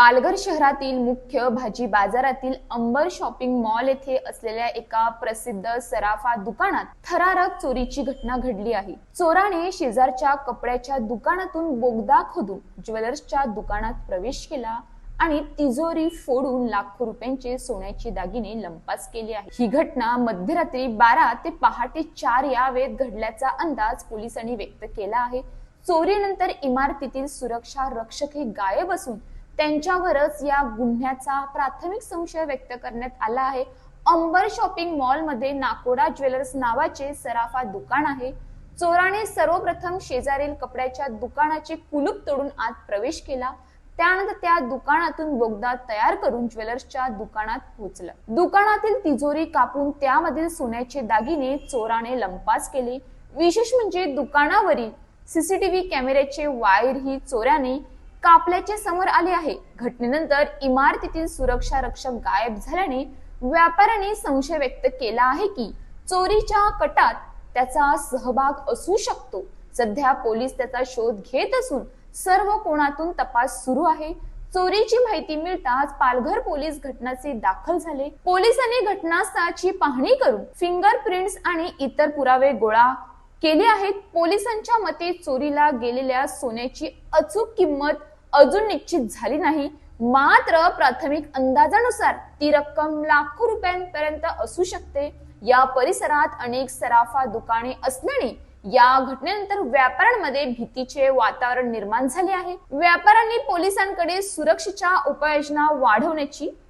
पालघर शहरातील मुख्य भाजी बाजारातील अंबर शॉपिंग मॉल येथे असलेल्या एका प्रसिद्ध सराफा दुकानात थरारक चोरीची घटना घडली आहे. चोराने शेजारच्या कपड्याच्या दुकानातून बोगदा खोदून ज्वेलर्सच्या दुकानात प्रवेश केला आणि तिजोरी फोडून लाखो रुपयांचे सोन्याचे दागिने लंपास केले आहे ही घटना मध्यरात्री बारा ते पहाटे चार या वेळेत घडल्याचा अंदाज पोलिसांनी व्यक्त केला आहे. चोरीनंतर इमारतीतील सुरक्षा रक्षक हे गायब असून त्यांच्यावरच या गुन्ह्याचा प्राथमिक संशय व्यक्त करण्यात आला आहे. अंबर शॉपिंग मॉलमध्ये नाकोडा ज्वेलर्स नावाचे सराफा दुकान आहे. चोराने सर्वप्रथम शेजारील कपड्याच्या दुकानाचे कुलूप तोडून आत प्रवेश केला. त्यानंतर त्या दुकानातून बोगदा तयार करून ज्वेलर्सच्या दुकानात पोहोचलं. दुकानातील तिजोरी कापून त्यामधील सोन्याचे दागिने चोराने लंपास केले. विशेष म्हणजे दुकानावरील सीसीटीव्ही कॅमेऱ्याचे वायर ही चोऱ्याने कापल्याचे समोर आले आहे. घटनेनंतर इमारतीतील सुरक्षा रक्षक गायब झाल्याने व्यापाऱ्यांनी संशय व्यक्त केला आहे की चोरीच्या कटात त्याचा सहभाग असू शकतो. सध्या पोलीस त्याचा शोध घेत असून सर्व कोणातून तपास सुरू आहे. चोरीची माहिती मिळताच पालघर पोलीस घटनाचे दाखल झाले. पोलिसांनी घटनास्थळाची पाहणी करून फिंगरप्रिंट्स आणि इतर पुरावे गोळा केले आहेत. पोलिसांच्या मते चोरीला गेलेल्या सोन्याची अचूक किंमत अजून निश्चित झाली नाही. मात्र प्राथमिक अंदाजानुसार ती रक्कम लाखो रुपयांपर्यंत असू शकते. या परिसरात अनेक सराफा दुकाने असल्याने या घटनेनंतर व्यापाऱ्यांमध्ये भीतीचे वातावरण निर्माण झाले आहे. व्यापाऱ्यांनी पोलिसांकडे सुरक्षेच्या उपाययोजना वाढवण्याची